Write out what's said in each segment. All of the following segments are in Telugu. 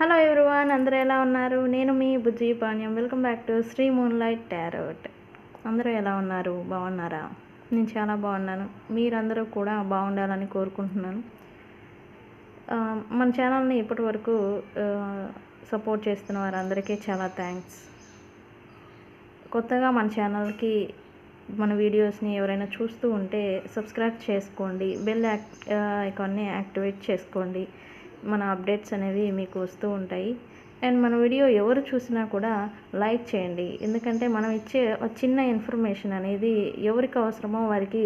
హలో ఎవ్రీవాన్ అందరూ ఎలా ఉన్నారు? నేను మీ Bujji Panyam welcome back to Sri moon light tarot. అందరూ ఎలా ఉన్నారు? బాగున్నారా? నేను చాలా బాగున్నాను. మీరందరూ కూడా బాగుండాలని కోరుకుంటున్నాను. మన ఛానల్ని ఇప్పటి వరకు సపోర్ట్ చేస్తున్న వారందరికీ చాలా థ్యాంక్స్. కొత్తగా మన ఛానల్కి మన వీడియోస్ని ఎవరైనా చూస్తూ ఉంటే సబ్స్క్రైబ్ చేసుకోండి బెల్ యాక్ ఐకాన్ని యాక్టివేట్ చేసుకోండి. మన అప్డేట్స్ అనేవి మీకు వస్తూ ఉంటాయి. అండ్ మన వీడియో ఎవరు చూసినా కూడా లైక్ చేయండి. ఎందుకంటే మనం ఇచ్చే చిన్న ఇన్ఫర్మేషన్ అనేది ఎవరికి అవసరమో వారికి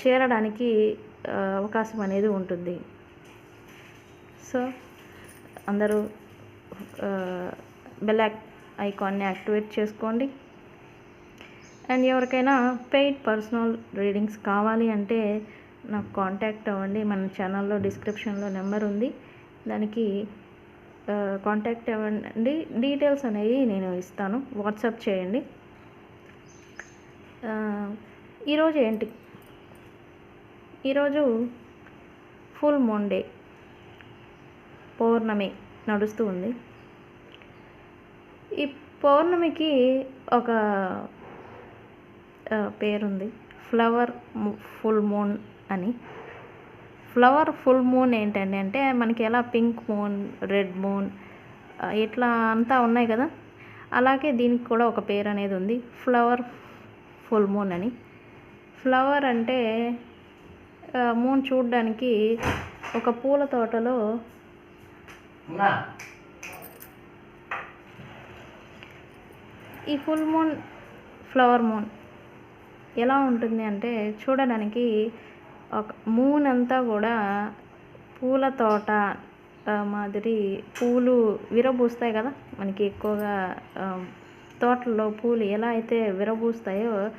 చేరడానికి అవకాశం అనేది ఉంటుంది. సో అందరూ బెల్ ఐకాన్ని యాక్టివేట్ చేసుకోండి. అండ్ ఎవరికైనా పెయిడ్ పర్సనల్ రీడింగ్స్ కావాలి అంటే నాకు కాంటాక్ట్ అవ్వండి. మన ఛానల్లో డిస్క్రిప్షన్లో నెంబర్ ఉంది. దానికి కాంటాక్ట్ అవ్వండి. డీటెయిల్స్ అనేవి నేను ఇస్తాను. వాట్సాప్ చేయండి. ఈరోజు ఏంటి? ఈరోజు ఫుల్ మూన్ డే పౌర్ణమి నడుస్తూ ఉంది. ఈ పౌర్ణమికి ఒక పేరుంది. ఫ్లవర్ ఫుల్ మూన్ అని. ఫ్లవర్ ఫుల్ మూన్ ఏంటండి? అంటే మనకి ఎలా? పింక్ మూన్ రెడ్ మూన్ ఇట్లా అంతా ఉన్నాయి కదా? అలాగే దీనికి కూడా ఒక పేరు అనేది ఉంది. ఫ్లవర్ ఫుల్ మూన్ అని. ఫ్లవర్ అంటే మూన్ చూడడానికి ఒక పూల తోటలో ఈ ఫుల్ మూన్ ఫ్లవర్ మూన్ ఎలా ఉంటుంది అంటే చూడడానికి మూన్ అంతా కూడా పూల తోట మాదిరి పూలు విరబూస్తాయి కదా? మనకి ఎక్కువగా తోటల్లో పూలు ఎలా అయితే విరబూస్తాయో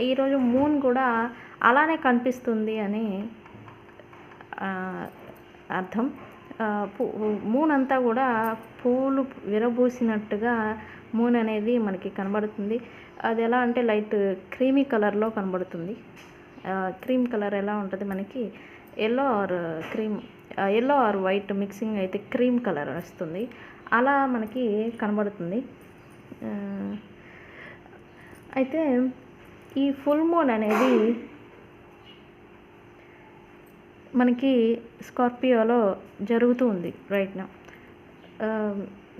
ఈరోజు మూన్ కూడా అలానే కనిపిస్తుంది అని అర్థం. మూన్ అంతా కూడా పూలు విరబూసినట్టుగా మూన్ అనేది మనకి కనబడుతుంది. అది ఎలా అంటే లైట్ క్రీమీ కలర్లో కనబడుతుంది. క్రీమ్ కలర్ ఎలా ఉంటుంది మనకి? Yellow or cream yellow or white mixing అయితే క్రీమ్ కలర్ వస్తుంది. అలా మనకి కనబడుతుంది. అయితే ఈ ఫుల్ మూన్ అనేది మనకి స్కార్పియోలో జరుగుతూ ఉంది రైట్ నా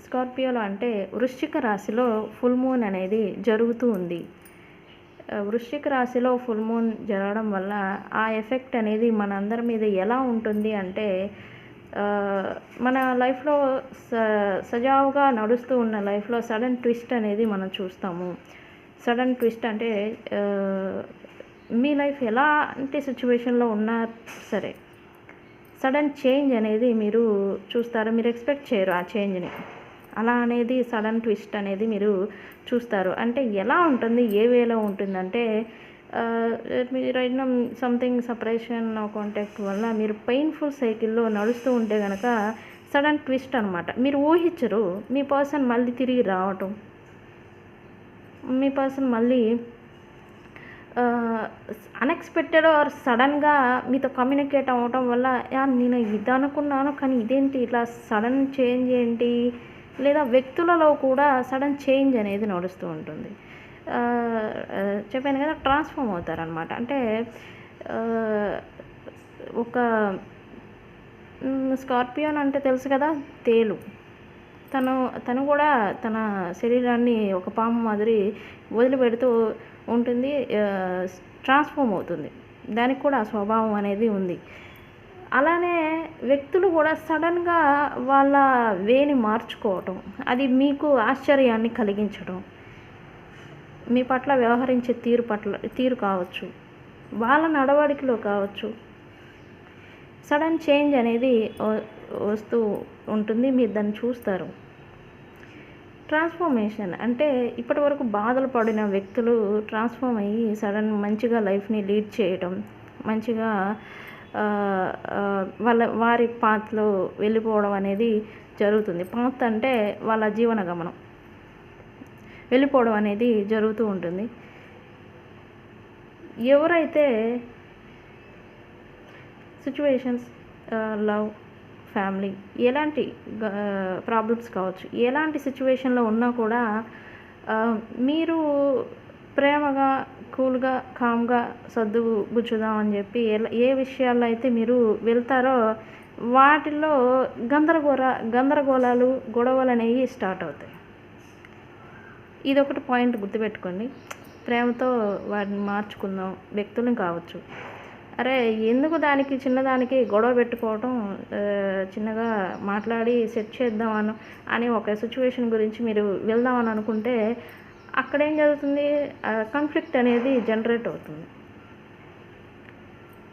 స్కార్పియోలో అంటే వృశ్చిక రాశిలో ఫుల్ మూన్ అనేది జరుగుతూ ఉంది. వృశ్చిక రాశిలో ఫుల్ మూన్ జరగడం వల్ల ఆ ఎఫెక్ట్ అనేది మన అందరి మీద ఎలా ఉంటుంది అంటే మన లైఫ్లో స సజావుగా నడుస్తూ ఉన్న లైఫ్లో సడన్ ట్విస్ట్ అనేది మనం చూస్తాము. సడన్ ట్విస్ట్ అంటే మీ లైఫ్ ఎలాంటి సిచ్యువేషన్లో ఉన్నా సరే సడన్ చేంజ్ అనేది మీరు చూస్తారు? మీరు ఎక్స్పెక్ట్ చేయరు ఆ చేంజ్ని. అలా అనేది సడన్ ట్విస్ట్ అనేది మీరు చూస్తారు. అంటే ఎలా ఉంటుంది? ఏ వేలో ఉంటుందంటే మీరు అయిన సంథింగ్ సపరేషన్ కాంటాక్ట్ వల్ల మీరు పెయిన్ఫుల్ సైకిల్లో నడుస్తూ ఉంటే కనుక సడన్ ట్విస్ట్ అనమాట మీరు ఊహించరు మీ పర్సన్ మళ్ళీ తిరిగి రావటం. మీ పర్సన్ మళ్ళీ అన్ఎక్స్పెక్టెడ్ ఆర్ సడన్గా మీతో కమ్యూనికేట్ అవ్వటం వల్ల "యా, నేను ఇది అనుకున్నాను కానీ ఇదేంటి? ఇట్లా సడన్ చేంజ్ ఏంటి? లేదా వ్యక్తులలో కూడా సడన్ చేంజ్ అనేది నడుస్తూ ఉంటుంది. చెప్పాను కదా ట్రాన్స్ఫార్మ్ అవుతారనమాట అంటే ఒక స్కార్పియోన్ అంటే తెలుసు కదా తేలు. తను తను కూడా తన శరీరాన్ని ఒక పాము మాదిరి వదిలిపెడుతూ ఉంటుంది ట్రాన్స్ఫార్మ్ అవుతుంది. దానికి కూడా స్వభావం అనేది ఉంది. అలానే వ్యక్తులు కూడా సడన్గా వాళ్ళ వేని మార్చుకోవటం అది మీకు ఆశ్చర్యాన్ని కలిగించడం మీ పట్ల వ్యవహరించే తీరు పట్ల తీరు కావచ్చు వాళ్ళ నడవడికలో కావచ్చు సడన్ చేంజ్ అనేది వస్తూ ఉంటుంది మీరు దాన్ని చూస్తారు. ట్రాన్స్ఫర్మేషన్ అంటే ఇప్పటి వరకు బాధలు పడిన వ్యక్తులు ట్రాన్స్ఫార్మ్ అయ్యి సడన్ మంచిగా లైఫ్ని లీడ్ చేయటం మంచిగా వాళ్ళ వారి పాత్లో వెళ్ళిపోవడం అనేది జరుగుతుంది. పాత్ అంటే వాళ్ళ జీవన గమనం. వెళ్ళిపోవడం అనేది జరుగుతూ ఉంటుంది. ఎవరైతే సిచ్యువేషన్స్ లవ్ ఫ్యామిలీ ఎలాంటి ప్రాబ్లమ్స్ కావచ్చు ఎలాంటి సిచ్యువేషన్లో ఉన్నా కూడా మీరు ప్రేమగా కూల్గా కామ్గా సర్దు గుచ్చుదాం అని చెప్పి ఏ విషయాల్లో అయితే మీరు వెళ్తారో వాటిల్లో గందరగోళ గందరగోళాలు గొడవలు అనేవి స్టార్ట్ అవుతాయి. ఇది ఒకటి పాయింట్ గుర్తుపెట్టుకోండి. ప్రేమతో వాటిని మార్చుకుందాం వ్యక్తులను కావచ్చు. అరే ఎందుకు దానికి చిన్నదానికి గొడవ పెట్టుకోవటం చిన్నగా మాట్లాడి సెట్ చేద్దామని అని ఒక సిచ్యువేషన్ గురించి మీరు వెళ్దామని అనుకుంటే అక్కడ ఏం జరుగుతుంది కాన్ఫ్లిక్ట్ అనేది జనరేట్ అవుతుంది.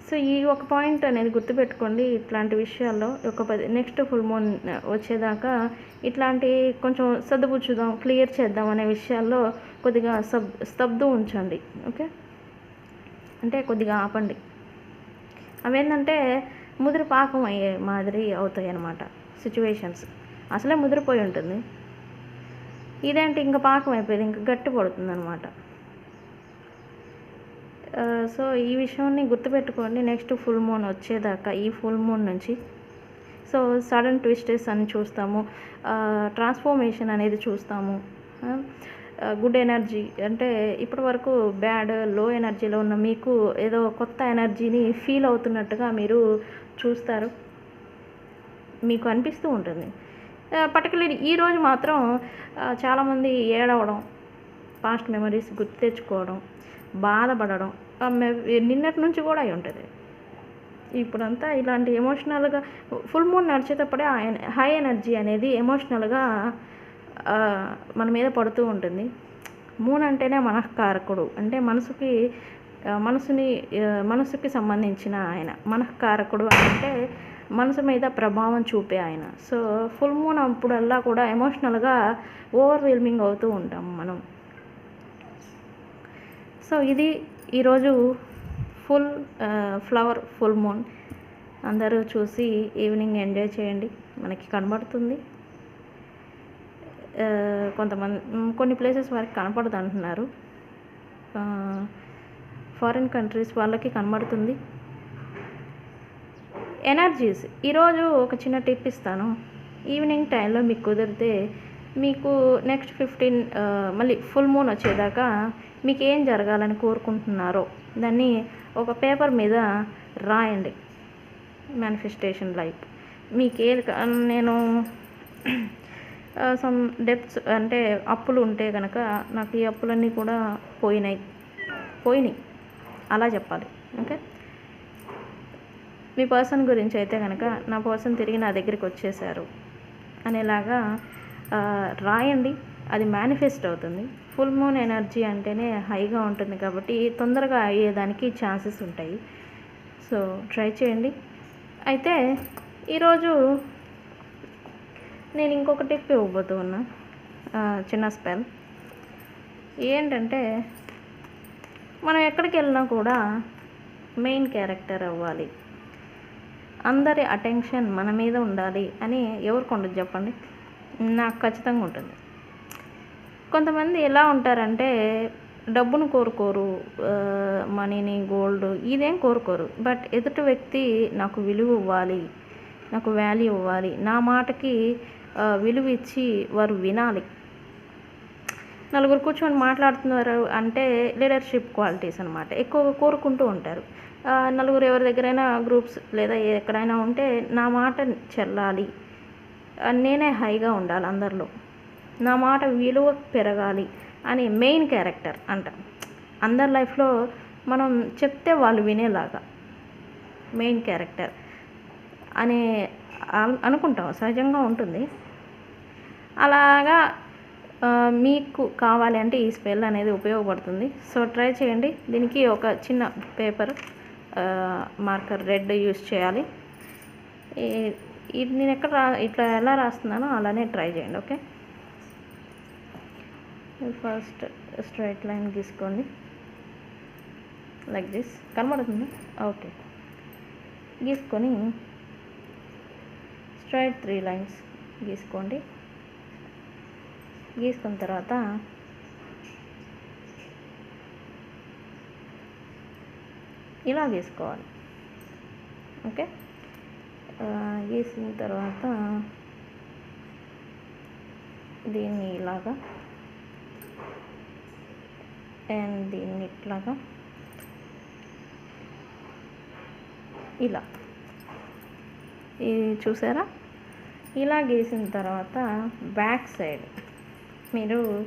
సో ఈ ఒక పాయింట్ అనేది గుర్తుపెట్టుకోండి ఇట్లాంటి విషయాల్లో. ఒక పది నెక్స్ట్ ఫుల్ మూన్ వచ్చేదాకా ఇట్లాంటి కొంచెం సర్దుపుచ్చుదాం క్లియర్ చేద్దాం అనే విషయాల్లో కొద్దిగా సబ్ స్తబ్దు ఉంచండి. ఓకే? అంటే కొద్దిగా ఆపండి. అవేంటంటే ముదిరి పాకం అయ్యే మాదిరి అవుతాయి అన్నమాట సిచ్యువేషన్స్ అసలే ముదిరిపోయి ఉంటుంది. ఇదేంటి ఇంకా పాకం అయిపోయింది ఇంకా గట్టి పడుతుంది అనమాట సో ఈ విషయాన్ని గుర్తుపెట్టుకోండి నెక్స్ట్ ఫుల్ మూన్ వచ్చేదాకా ఈ ఫుల్ మూన్ నుంచి. సో సడన్ ట్విస్టెస్ అని చూస్తాము ట్రాన్స్ఫర్మేషన్ అనేది చూస్తాము. గుడ్ ఎనర్జీ అంటే ఇప్పటి వరకు బ్యాడ్లో ఎనర్జీలో ఉన్న మీకు ఏదో కొత్త ఎనర్జీని ఫీల్ అవుతున్నట్టుగా మీరు చూస్తారు. మీకు అనిపిస్తూ ఉంటుంది. పర్టికులర్ ఈరోజు మాత్రం చాలామంది ఏడవడం పాస్ట్ మెమరీస్ గుర్తు తెచ్చుకోవడం బాధపడడం నిన్నటి నుంచి కూడా అయి ఉంటుంది. ఇప్పుడంతా ఇలాంటి ఎమోషనల్గా ఫుల్ మూన్ నడిచేటప్పుడే హై ఎనర్జీ అనేది ఎమోషనల్గా మన మీద పడుతూ ఉంటుంది. మూన్ అంటేనే మనఃకారకుడు. అంటే మనసుకి మనసుని మనసుకి సంబంధించిన ఆయన. మనఃకారకుడు అంటే మనసు మీద ప్రభావం చూపే ఆయన. సో ఫుల్ మూన్ అప్పుడల్లా కూడా ఎమోషనల్గా ఓవర్వెల్మింగ్ అవుతూ ఉంటాం మనం. సో ఇది ఈరోజు ఫుల్ ఫ్లవర్ ఫుల్ మూన్ అందరూ చూసి ఈవినింగ్ ఎంజాయ్ చేయండి. మనకి కనబడుతుంది. కొంతమంది కొన్ని ప్లేసెస్ వారికి కనపడదు అంటున్నారు ఫారిన్ కంట్రీస్ వాళ్ళకి కనబడుతుంది. ఎనర్జీస్. ఈరోజు ఒక చిన్న టిప్ ఇస్తాను. ఈవినింగ్ టైంలో మీకు కుదిరితే మీకు నెక్స్ట్ ఫిఫ్టీన్ మళ్ళీ ఫుల్ మూన్ వచ్చేదాకా మీకు ఏం జరగాలని కోరుకుంటున్నారో దాన్ని ఒక పేపర్ మీద రాయండి. Manifestation life. మీకు ఏది నేను సమ్ డెప్స్ అంటే అప్పులు ఉంటే కనుక నాకు ఈ అప్పులన్నీ కూడా పోయినాయి. పోయినాయి. అలా చెప్పాలి. ఓకే? మీ పర్సన్ గురించి అయితే కనుక నా పర్సన్ తిరిగి నా దగ్గరికి వచ్చేసారు అనేలాగా రాయండి. అది మేనిఫెస్ట్ అవుతుంది. ఫుల్ మూన్ ఎనర్జీ అంటేనే హైగా ఉంటుంది కాబట్టి తొందరగా అయ్యేదానికి ఛాన్సెస్ ఉంటాయి. సో ట్రై చేయండి. అయితే ఈరోజు నేను ఇంకొక టిప్ ఇవ్వబోతూ ఉన్నా. చిన్న స్పెల్. ఏంటంటే మనం ఎక్కడికి వెళ్ళినా కూడా మెయిన్ క్యారెక్టర్ అవ్వాలి. అందరి అటెన్షన్ మన మీద ఉండాలి అని ఎవరికి ఉండదు చెప్పండి? నాకు ఖచ్చితంగా ఉంటుంది. కొంతమంది ఎలా ఉంటారంటే డబ్బును కోరుకోరు మనీని గోల్డ్ ఇదేం కోరుకోరు. బట్ ఎదుటి వ్యక్తి నాకు విలువ ఇవ్వాలి నాకు వాల్యూ ఇవ్వాలి నా మాటకి విలువ ఇచ్చి వారు వినాలి. నలుగురు కూర్చొని మాట్లాడుతున్నారు అంటే లీడర్షిప్ క్వాలిటీస్ అనమాట ఎక్కువగా కోరుకుంటూ ఉంటారు. నలుగురు ఎవరి దగ్గరైనా గ్రూప్స్ లేదా ఎక్కడైనా ఉంటే నా మాట చెల్లాలి. నేనే హైగా ఉండాలి అందరిలో. నా మాట విలువ పెరగాలి అని మెయిన్ క్యారెక్టర్ అంట. అందరి లైఫ్లో మనం చెప్తే వాళ్ళు వినేలాగా మెయిన్ క్యారెక్టర్ అని అనుకుంటాం. సహజంగా ఉంటుంది. అలాగా మీకు కావాలి అంటే ఈ స్పెల్ అనేది ఉపయోగపడుతుంది. సో ట్రై చేయండి. దీనికి ఒక చిన్న పేపర్. మార్కర్ రెడ్ యూస్ చేయాలి. ఈ- ఇది నేను ఎక్కడ రా ఇట్లా ఎలా రాస్తున్నానో అలానే ట్రై చేయండి okay? First straight line గీసుకోండి. Like this. కనబడుతుంది? ఓకే. గీసుకొని స్ట్రైట్ త్రీ లైన్స్ గీసుకోండి. గీసుకున్న తర్వాత ఇలా గీసుకోవాలి. ఓకే? గీసిన తర్వాత దీన్ని ఇలాగా అండ్ దీన్ని ఇట్లాగా ఇలా. ఇది చూసారా? ఇలా గీసిన తర్వాత బ్యాక్ సైడ్ మీరు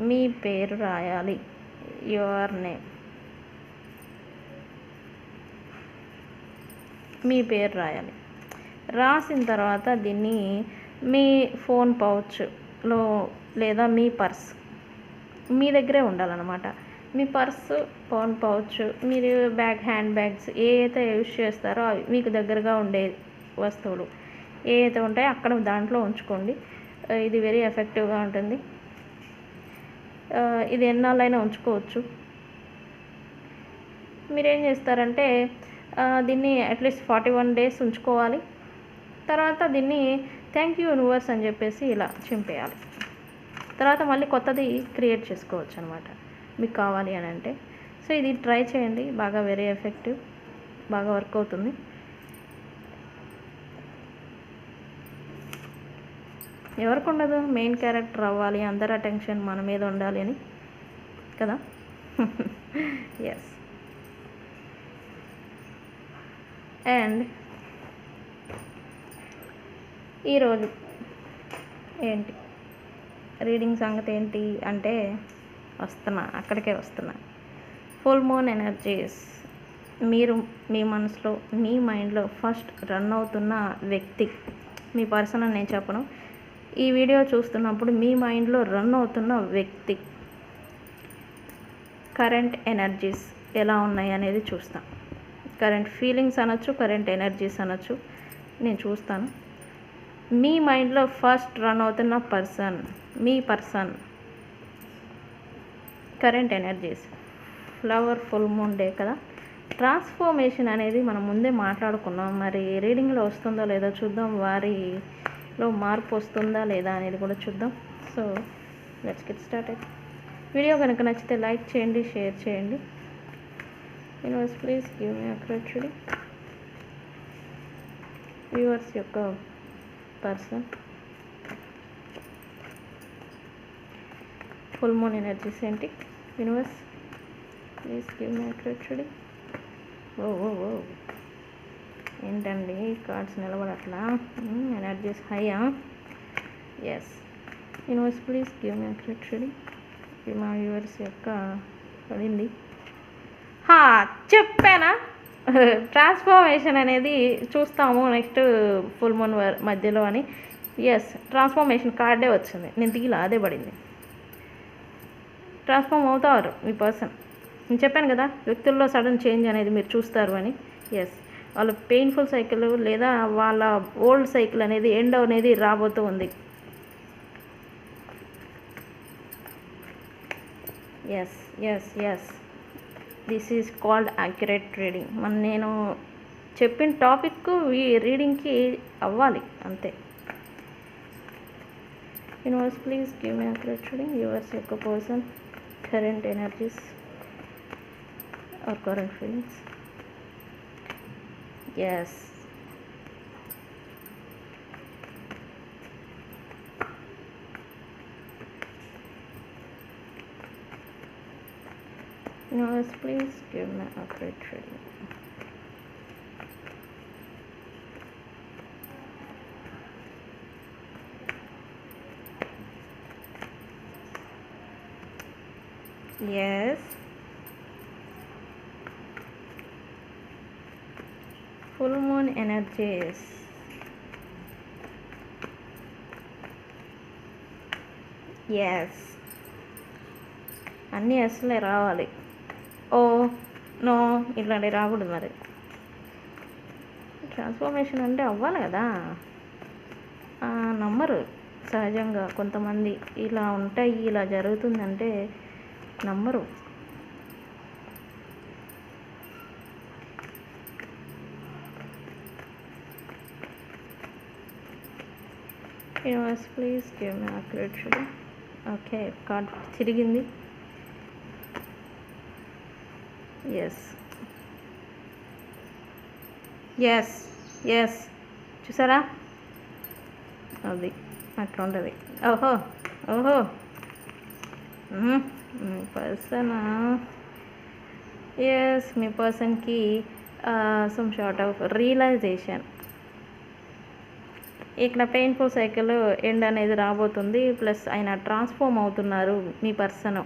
మీ పేరు రాయాలి. Your name. మీ పేరు రాయాలి. రాసిన తర్వాత దీన్ని మీ ఫోన్ పౌచ్లో లేదా మీ పర్స్ మీ దగ్గరే ఉండాలన్నమాట. మీ పర్సు ఫోన్ పౌచ్ మీరు బ్యాగ్ హ్యాండ్ బ్యాగ్స్ ఏ అయితే యూజ్ చేస్తారో అవి మీకు దగ్గరగా ఉండే వస్తువులు ఏ అయితే ఉంటాయో అక్కడ దాంట్లో ఉంచుకోండి. ఇది వెరీ ఎఫెక్టివ్గా ఉంటుంది. ఇది ఎన్నాళ్ళైనా ఉంచుకోవచ్చు. మీరేం చేస్తారంటే దీన్ని అట్లీస్ట్ ఫార్టీ వన్ డేస్ ఉంచుకోవాలి. తర్వాత దీన్ని థ్యాంక్ యూ యూనివర్స్ అని చెప్పేసి ఇలా చింపేయాలి. తర్వాత మళ్ళీ కొత్తది క్రియేట్ చేసుకోవచ్చు అనమాట మీకు కావాలి అని అంటే. సో ఇది ట్రై చేయండి. బాగా వెరీ ఎఫెక్టివ్ బాగా వర్క్ అవుతుంది. ఎవరికి ఉండదు. మెయిన్ క్యారెక్టర్ అవ్వాలి. అందరి అటెన్షన్ మన మీద ఉండాలి అని. కదా? ఎస్ అండ్ ఈరోజు ఏంటి? రీడింగ్ సంగతి ఏంటి అంటే వస్తున్నా అక్కడికే వస్తున్నా. ఫుల్ మూన్ ఎనర్జీస్ మీరు మీ మనసులో మీ మైండ్లో ఫస్ట్ రన్ అవుతున్న వ్యక్తి. మీ పర్సన్ అని నేను చెప్పను. ఈ వీడియో చూస్తున్నప్పుడు మీ మైండ్లో రన్ అవుతున్న వ్యక్తి. కరెంట్ ఎనర్జీస్ ఎలా ఉన్నాయి అనేది చూస్తాం. కరెంట్ ఫీలింగ్స్ అనొచ్చు కరెంట్ ఎనర్జీస్ అనొచ్చు. నేను చూస్తాను. మీ మైండ్లో ఫస్ట్ రన్ అవుతున్న పర్సన్ మీ person. Current energies. Flower full moon day కదా? ట్రాన్స్ఫర్మేషన్ అనేది మనం ముందే మాట్లాడుకున్నాం. మరి రీడింగ్లో వస్తుందో లేదో చూద్దాం. వారిలో మార్పు వస్తుందా లేదా అనేది కూడా చూద్దాం. So let's get start video కనుక నచ్చితే లైక్ చేయండి షేర్ చేయండి. యూనివర్స్ ప్లీజ్ గివ్ మీ అక్రచుడి వ్యూవర్స్ యొక్క పర్సన్ ఫుల్ మూన్ ఎనర్జీ ఏంటి యూనివర్స్ ప్లీజ్ గివ్ మీ అక్రచుడి ఓ ఓ ఓ ఏంటండి? కార్డ్స్ నిలబడట్లా? Energies హైయా yes universe please give me అక్రచుడి మా వ్యూవర్స్ యొక్క పడింది. చెప్పానా? ట్రాన్స్ఫర్మేషన్ అనేది చూస్తాము నెక్స్ట్ ఫుల్ మూన్ మధ్యలో అని. ఎస్ ట్రాన్స్ఫర్మేషన్ కార్డే వచ్చింది. నేను తీలా అదే పడింది. ట్రాన్స్ఫార్మ్ అవుతారు మీ పర్సన్ నేను చెప్పాను కదా వ్యక్తుల్లో సడన్ చేంజ్ అనేది మీరు చూస్తారు అని. ఎస్ వాళ్ళ పెయిన్ఫుల్ సైకిల్ లేదా వాళ్ళ ఓల్డ్ సైకిల్ అనేది ఎండ్ అనేది రాబోతూ ఉంది. Yes yes yes this is called accurate reading మన నేను చెప్పిన టాపిక్ ఈ రీడింగ్కి అవ్వాలి అంతే. Universe please give me accurate reading viewers యొక్క person current energies or current feelings yes Universe, please give me a great reading. Yes. Full moon energies. Yes. అన్నీ అసలే రావాలి ఓ నో ఇట్లాంటివి రాకూడదు మరి. ట్రాన్స్ఫర్మేషన్ అంటే అవ్వాలి కదా. నమ్మరు సహజంగా కొంతమంది ఇలా ఉంటాయి ఇలా జరుగుతుందంటే నమ్మరు universe please give me okay card తిరిగింది. ఎస్ ఎస్ ఎస్ చూసారా? అది అట్లా ఉండదు. ఓహో ఓహో. మీ పర్సన్ ఎస్ మీ పర్సన్కి సమ్ షార్ట్ ఆఫ్ రియలైజేషన్ ఇక్కడ పెయిన్ఫుల్ సైకిల్ ఎండ్ అనేది రాబోతుంది ప్లస్ ఆయన ట్రాన్స్ఫార్మ్ అవుతున్నారు మీ person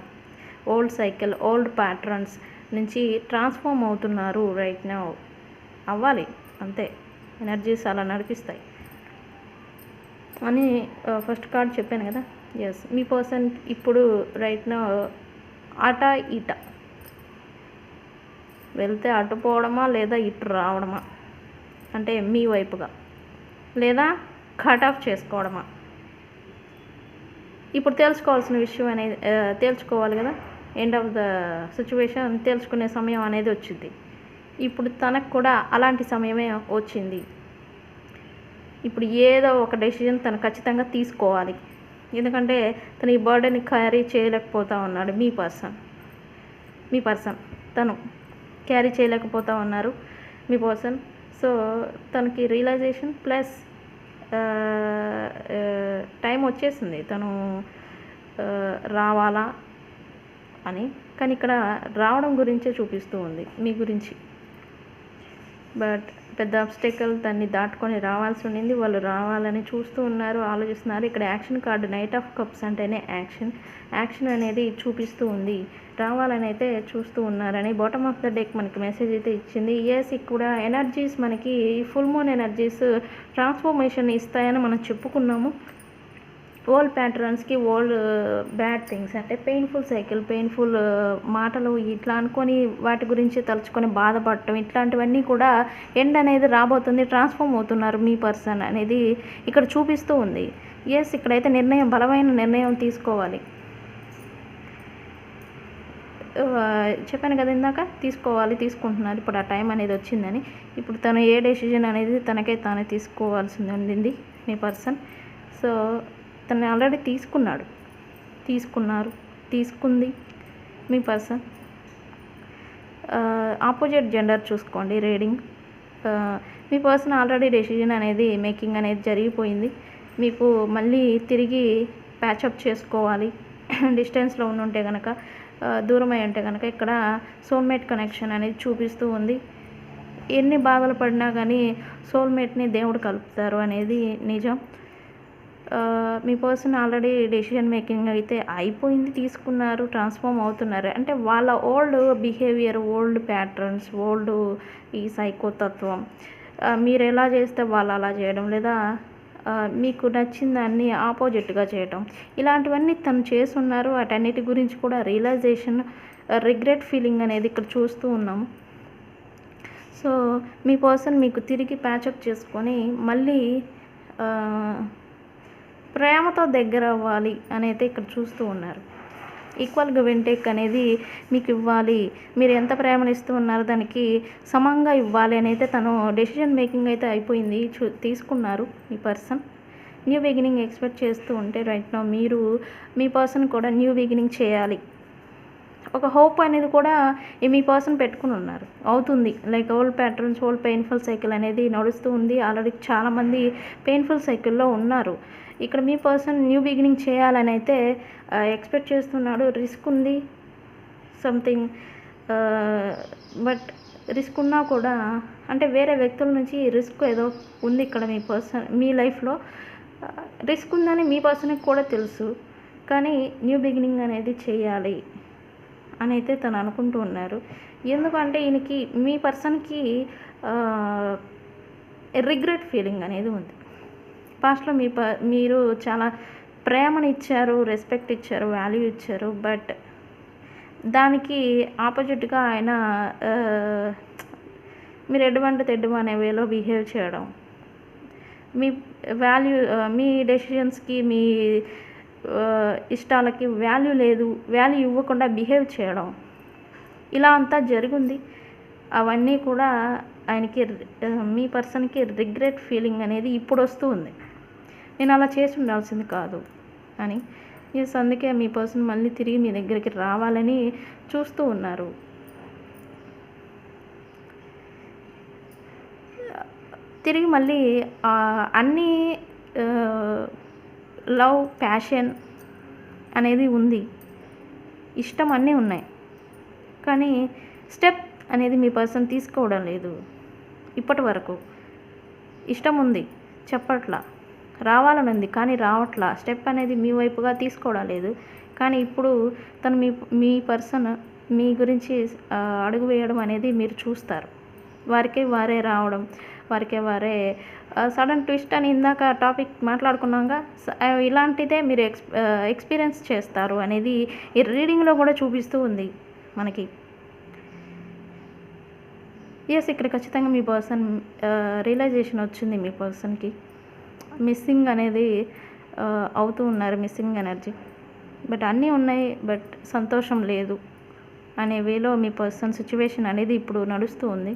old cycle old patterns నుంచి ట్రాన్స్ఫార్మ్ అవుతున్నారు రైట్ నౌ. అవ్వాలి అంతే. ఎనర్జీస్ అలా నడిపిస్తాయి. అని ఫస్ట్ కార్డ్ చెప్పాను కదా? ఎస్ మీ పర్సన్ ఇప్పుడు రైట్ నా అట ఇట వెళ్తే అటు పోవడమా లేదా ఇటు రావడమా? అంటే మీ వైపుగా. లేదా కట్ ఆఫ్ చేసుకోవడమా? ఇప్పుడు తెలుసుకోవాల్సిన విషయం అనేది తేల్చుకోవాలి కదా? ఎండ్ ఆఫ్ ద సిచ్యువేషన్ తెలుసుకునే సమయం అనేది వచ్చింది. ఇప్పుడు తనకు కూడా అలాంటి సమయమే వచ్చింది. ఇప్పుడు ఏదో ఒక డెసిజన్ తను ఖచ్చితంగా తీసుకోవాలి. ఎందుకంటే తను ఈ బర్త్డేని క్యారీ చేయలేకపోతా ఉన్నాడు. మీ పర్సన్ మీ పర్సన్ తను క్యారీ చేయలేకపోతా ఉన్నారు మీ పర్సన్ సో తనకి రియలైజేషన్ ప్లస్ టైం వచ్చేసింది. తను రావాలా? అని. కానీ ఇక్కడ రావడం గురించే చూపిస్తూ ఉంది మీ గురించి. బట్ పెద్ద అబ్స్టెకల్ దాన్ని దాటుకొని రావాల్సి ఉండింది. వాళ్ళు రావాలని చూస్తూ ఉన్నారు ఆలోచిస్తున్నారు. ఇక్కడ action card knight of cups అంటేనే యాక్షన్. యాక్షన్ అనేది చూపిస్తూ ఉంది. రావాలని అయితే చూస్తూ ఉన్నారని బాటమ్ ఆఫ్ ద డెక్ మనకి మెసేజ్ అయితే ఇచ్చింది. ఎస్ ఇక్కడ ఎనర్జీస్ మనకి ఫుల్ మూన్ ఎనర్జీస్ ట్రాన్స్ఫర్మేషన్ ఇస్తాయని మనం చెప్పుకున్నాము. ఓల్డ్ ప్యాటర్న్స్కి ఓల్డ్ బ్యాడ్ థింగ్స్ అంటే పెయిన్ఫుల్ సైకిల్ పెయిన్ఫుల్ మాటలు ఇట్లా అనుకొని వాటి గురించి తలుచుకొని బాధపడటం ఇట్లాంటివన్నీ కూడా ఎండ్ అనేది రాబోతుంది ట్రాన్స్ఫార్మ్ అవుతున్నారు మీ పర్సన్ అనేది ఇక్కడ చూపిస్తూ ఉంది. ఎస్ ఇక్కడైతే నిర్ణయం బలమైన నిర్ణయం తీసుకోవాలి. Uh, చెప్పాను కదా ఇందాక తీసుకోవాలి తీసుకుంటున్నారు. ఇప్పుడు ఆ టైం అనేది వచ్చిందని. ఇప్పుడు తను ఏ డెసిజన్ అనేది తనకే తానే తీసుకోవాల్సింది ఉండింది మీ పర్సన్ సో తను ఆల్రెడీ తీసుకున్నాడు. తీసుకున్నారు. తీసుకుంది. మీ పర్సన్. ఆపోజిట్ జెండర్ చూసుకోండి రీడింగ్. మీ పర్సన్ ఆల్రెడీ డెసిజన్ అనేది మేకింగ్ అనేది జరిగిపోయింది. మీకు మళ్ళీ తిరిగి ప్యాచప్ చేసుకోవాలి. డిస్టెన్స్లో ఉండి ఉంటే కనుక దూరమై ఉంటే కనుక ఇక్కడ సోల్మేట్ కనెక్షన్ అనేది చూపిస్తూ ఉంది. ఎన్ని బాధలు పడినా కానీ సోల్మేట్ని దేవుడు కలుపుతారు అనేది నిజం. మీ పర్సన్ ఆల్రెడీ డెసిషన్ మేకింగ్ అయితే అయిపోయింది తీసుకున్నారు ట్రాన్స్ఫార్మ్ అవుతున్నారు. అంటే వాళ్ళ old behaviour old patterns old ఈ సైకోతత్వం మీరు ఎలా చేస్తే వాళ్ళు అలా చేయడం లేదా మీకు నచ్చిన దాన్ని ఆపోజిట్గా చేయటం ఇలాంటివన్నీ తను చేస్తున్నారు. వాటన్నిటి గురించి కూడా రియలైజేషన్ రిగ్రెట్ ఫీలింగ్ అనేది ఇక్కడ చూస్తూ ఉన్నాము సో మీ పర్సన్ మీకు తిరిగి ప్యాచప్ చేసుకొని మళ్ళీ ప్రేమతో దగ్గర అవ్వాలి అనేది ఇక్కడ చూస్తూ ఉన్నారు. ఈక్వల్గా వింటేక్ అనేది మీకు ఇవ్వాలి. మీరు ఎంత ప్రేమను ఇస్తూ ఉన్నారో దానికి సమంగా ఇవ్వాలి అని అయితే తను డెసిషన్ మేకింగ్ అయితే అయిపోయింది. చూ తీసుకున్నారు మీ పర్సన్ న్యూ బిగినింగ్ ఎక్స్పెక్ట్ చేస్తూ ఉంటే రైట్ నో మీరు మీ పర్సన్ కూడా న్యూ బిగినింగ్ చేయాలి. ఒక హోప్ అనేది కూడా మీ పర్సన్ పెట్టుకుని ఉన్నారు. అవుతుంది. Like old patterns old painful cycle అనేది నడుస్తూ ఉంది. ఆల్రెడీ చాలామంది పెయిన్ఫుల్ సైకిల్లో ఉన్నారు. ఇక్కడ మీ పర్సన్ న్యూ బిగినింగ్ చేయాలని అయితే ఎక్స్పెక్ట్ చేస్తున్నాడు. రిస్క్ ఉంది సంథింగ్. బట్ రిస్క్ ఉన్నా కూడా అంటే వేరే వ్యక్తుల నుంచి రిస్క్ ఏదో ఉంది ఇక్కడ మీ పర్సన్ మీ లైఫ్లో. రిస్క్ ఉందని మీ పర్సన్కి కూడా తెలుసు. కానీ న్యూ బిగినింగ్ అనేది చేయాలి అని అయితే తను అనుకుంటూ ఉన్నారు. ఎందుకంటే ఈయనకి మీ పర్సన్కి రిగ్రెట్ ఫీలింగ్ అనేది ఉంది. పాస్ట్లో మీ ప మీరు చాలా ప్రేమను ఇచ్చారు రెస్పెక్ట్ ఇచ్చారు వాల్యూ ఇచ్చారు బట్ దానికి ఆపోజిట్గా ఆయన మీరు ఎటువంటి తెడ్డు అనే వేలో బిహేవ్ చేయడం. మీ వాల్యూ మీ డెసిషన్స్కి మీ ఇష్టాలకి వాల్యూ లేదు వాల్యూ ఇవ్వకుండా బిహేవ్ చేయడం. ఇలా అంతా జరిగింది. అవన్నీ కూడా ఆయనకి మీ పర్సన్కి రిగ్రెట్ ఫీలింగ్ అనేది ఇప్పుడు వస్తూ ఉంది. నేను అలా చేసి ఉండాల్సింది కాదు. అని ఎస్ అందుకే మీ పర్సన్ మళ్ళీ తిరిగి మీ దగ్గరికి రావాలని చూస్తూ ఉన్నారు. తిరిగి మళ్ళీ అన్ని అన్నీ లవ్ ప్యాషన్ అనేది ఉంది. ఇష్టం అన్నీ ఉన్నాయి. కానీ స్టెప్ అనేది మీ పర్సన్ తీసుకోవడం లేదు. ఇప్పటి వరకు ఇష్టం ఉంది. చెప్పట్లా. రావాలని ఉంది కానీ రావట్లా. స్టెప్ అనేది మీ వైపుగా తీసుకోవడం లేదు. కానీ ఇప్పుడు తను మీ మీ పర్సన్ మీ గురించి అడుగు వేయడం అనేది మీరు చూస్తారు. వారికే వారే రావడం వారికే వారే సడన్ ట్విస్ట్ అని ఇందాక టాపిక్ మాట్లాడుకున్నాగా. ఇలాంటిదే మీరు ఎక్స్ ఎక్స్పీరియన్స్ చేస్తారు అనేది ఈ రీడింగ్లో కూడా చూపిస్తూ ఉంది మనకి. ఎస్ ఇక్కడ ఖచ్చితంగా మీ పర్సన్ రియలైజేషన్ వచ్చింది మీ పర్సన్కి. మిస్సింగ్ అనేది అవుతూ ఉన్నారు మిస్సింగ్ ఎనర్జీ. బట్ అన్నీ ఉన్నాయి బట్ సంతోషం లేదు అనే వేలో మీ పర్సన్ సిచ్యువేషన్ అనేది ఇప్పుడు నడుస్తూ ఉంది.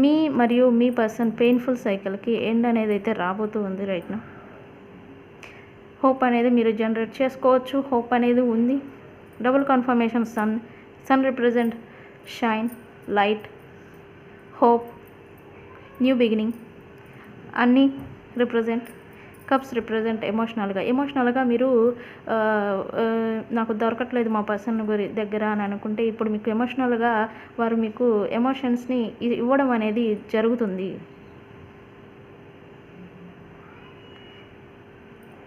మీ మరియు మీ పర్సన్ పెయిన్ఫుల్ సైకిల్కి ఎండ్ అనేది అయితే రాబోతూ ఉంది రైట్ నా. హోప్ అనేది మీరు జనరేట్ చేసుకోవచ్చు హోప్ అనేది ఉంది. Double confirmation sun sun represent shine light hope new beginning అన్నీ రిప్రజెంట్ కప్స్ రిప్రజెంట్ ఎమోషనల్గా ఎమోషనల్గా మీరు నాకు దొరకట్లేదు మా పర్సన్ గురి దగ్గర అని అనుకుంటే ఇప్పుడు మీకు ఎమోషనల్గా వారు మీకు ఎమోషన్స్ని ఇవ్వడం అనేది జరుగుతుంది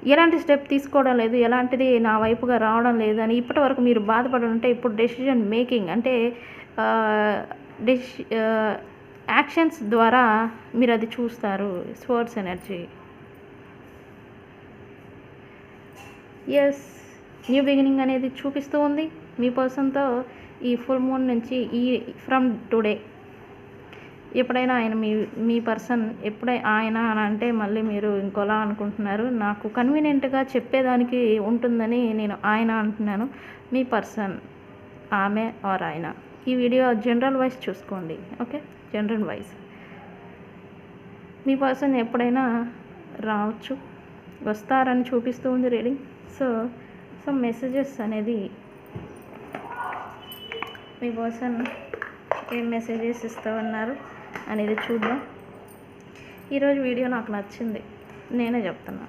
ఎలాంటి స్టెప్ తీసుకోవడం లేదు ఎలాంటిది నా వైపుగా రావడం లేదు అని ఇప్పటి వరకు మీరు బాధపడి ఉంటే ఇప్పుడు డెసిషన్ మేకింగ్ అంటే డెసి యాక్షన్స్ ద్వారా మీరు అది చూస్తారు. Sports energy. Yes new beginning అనేది చూపిస్తూ ఉంది. మీ పర్సన్తో ఈ ఫుల్ మూన్ నుంచి ఈ ఫ్రమ్ టుడే. ఎప్పుడైనా ఆయన మీ మీ పర్సన్ ఎప్పుడై ఆయన అని అంటే మళ్ళీ మీరు ఇంకోలా అనుకుంటున్నారు. నాకు కన్వీనియంట్గా చెప్పేదానికి ఉంటుందని నేను ఆయన అంటున్నాను. మీ పర్సన్ ఆమె ఆర్ ఆయన. ఈ వీడియో జనరల్ వైజ్ చూసుకోండి. ఓకే? జనరల్ వైజ్ మీ పర్సన్ ఎప్పుడైనా రావచ్చు వస్తారని చూపిస్తూ ఉంది రీడింగ్. సో సమ్ మెసేజెస్ అనేది మీ పర్సన్ ఏం మెసేజెస్ ఇస్తామన్నారు అనేది చూద్దాం. ఈరోజు వీడియో నాకు నచ్చింది. నేనే చెప్తున్నా.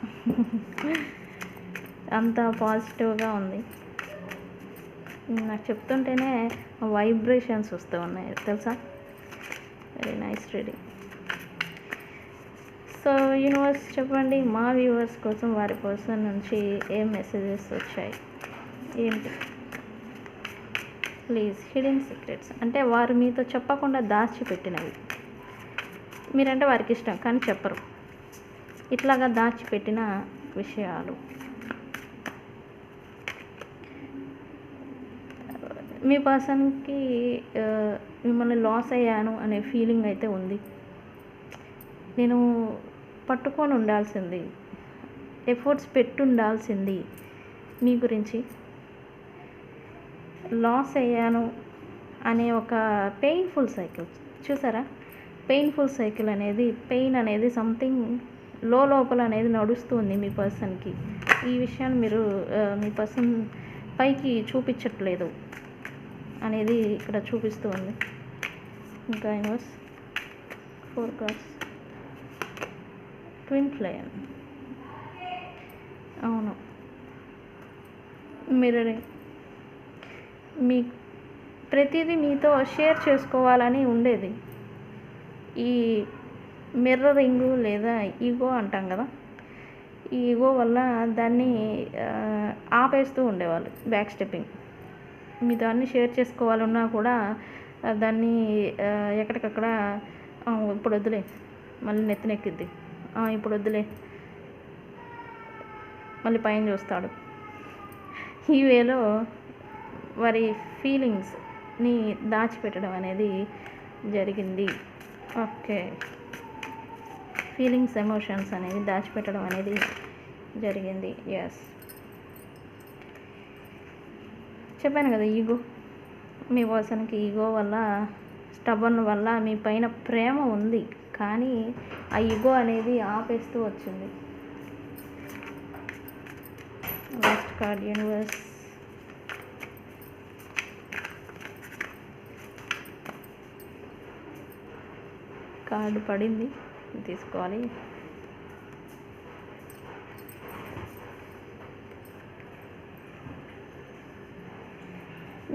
అంత పాజిటివ్గా ఉంది. నాకు చెప్తుంటేనే వైబ్రేషన్స్ వస్తూ ఉన్నాయి తెలుసా? Very nice reading so universe చెప్పండి? మా వ్యూవర్స్ కోసం వారి పర్సన్ నుంచి ఏం మెసేజెస్ వచ్చాయి? ఏంటి? ప్లీజ్ హిడెన్ సీక్రెట్స్ అంటే వారు మీతో చెప్పకుండా దాచిపెట్టినవి. మీరంటే వారికి ఇష్టం కానీ చెప్పరు. ఇట్లాగా దాచిపెట్టిన విషయాలు. మీ పర్సన్కి మిమ్మల్ని లాస్ అయ్యాను అనే ఫీలింగ్ అయితే ఉంది. నేను పట్టుకొని ఉండాల్సింది ఎఫర్ట్స్ పెట్టి ఉండాల్సింది మీ గురించి. లాస్ అయ్యాను అనే ఒక పెయిన్ఫుల్ సైకిల్ చూసారా? పెయిన్ఫుల్ సైకిల్ అనేది పెయిన్ అనేది సంథింగ్లో లోపల అనేది నడుస్తుంది మీ పర్సన్కి. ఈ విషయాన్ని మీరు మీ పర్సన్ పైకి చూపించట్లేదు. అనేది ఇక్కడ చూపిస్తూ ఉంది. ఇంకా inverse four cards twin flame అవును. మిర్రరింగ్ మీ ప్రతిదీ మీతో షేర్ చేసుకోవాలని ఉండేది. ఈ మిర్రరింగ్ లేదా ఈగో అంటాం కదా ఈగో వల్ల దాన్ని ఆపేస్తూ ఉండేవాళ్ళు బ్యాక్ స్టెప్పింగ్. మీ దాన్ని షేర్ చేసుకోవాలన్నా కూడా దాన్ని ఎక్కడికక్కడ ఇప్పుడు వద్దులే మళ్ళీ నెత్తినెక్కిద్ది. ఇప్పుడు వద్దులే మళ్ళీ పైన చూస్తాడు. ఈ వేలో వారి ఫీలింగ్స్ని దాచిపెట్టడం అనేది జరిగింది. ఓకే. ఫీలింగ్స్ ఎమోషన్స్ అనేవి దాచిపెట్టడం అనేది జరిగింది. ఎస్ చెప్పాను కదా ఈగో మీ పర్సన్కి ఈగో వల్ల స్టబన్ వల్ల మీ పైన ప్రేమ ఉంది. కానీ ఆ ఈగో అనేది ఆపేస్తూ వచ్చింది. లాస్ట్ కార్డ్ యూనివర్స్ కార్డు పడింది. తీసుకోవాలి.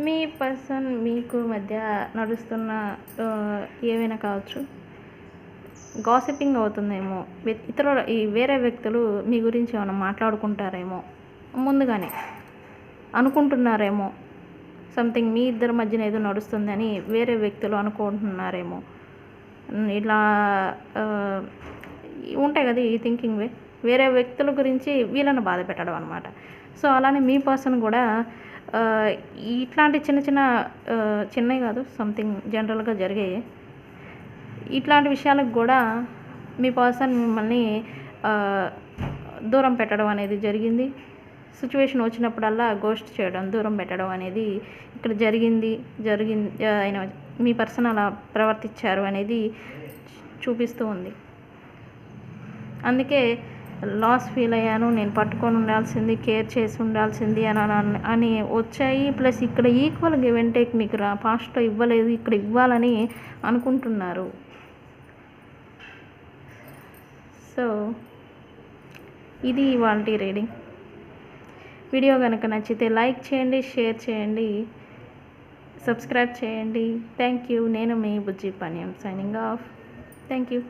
మీ పర్సన్ మీకు మధ్య నడుస్తున్న ఏమైనా ఏవైనా కావచ్చు? గాసిపింగ్ అవుతుందేమో? వ్య- ఇతరుల ఈ వేరే వ్యక్తులు మీ గురించి ఏమైనా మాట్లాడుకుంటారేమో? ముందుగానే అనుకుంటున్నారేమో? సంథింగ్ మీ ఇద్దరి మధ్యన ఏదో నడుస్తుందని వేరే వ్యక్తులు అనుకుంటున్నారేమో? ఇలా ఉంటాయి కదా ఈ థింకింగ్ వే. వేరే వ్యక్తుల గురించి వీళ్ళని బాధ పెట్టడం అనమాట సో అలానే మీ పర్సన్ కూడా ఇట్లాంటి చిన్న చిన్న చిన్నవి కాదు సంథింగ్ జనరల్గా జరిగాయి. ఇట్లాంటి విషయాలకు కూడా మీ పర్సన్ మిమ్మల్ని దూరం పెట్టడం అనేది జరిగింది. సిచ్యువేషన్ వచ్చినప్పుడల్లా గోస్ట్ చేయడం దూరం పెట్టడం అనేది ఇక్కడ జరిగింది. జరిగింది ఆయన మీ పర్సన్ అలా ప్రవర్తించారు అనేది చూపిస్తూ ఉంది. అందుకే లాస్ ఫీల్ అయ్యాను. నేను పట్టుకొని ఉండాల్సింది కేర్ చేసి ఉండాల్సింది అని అని- అని వచ్చాయి. ప్లస్ ఇక్కడ ఈక్వల్ గివ్ అండ్ టేక్ మీకు రా పాస్ట్లో ఇవ్వలేదు ఇక్కడ ఇవ్వాలని అనుకుంటున్నారు. సో ఇది ఇవాళ రీడింగ్ వీడియో కనుక నచ్చితే లైక్ చేయండి షేర్ చేయండి సబ్స్క్రైబ్ చేయండి. థ్యాంక్ యూ నేను మీ Bujji Paniyam signing off thank you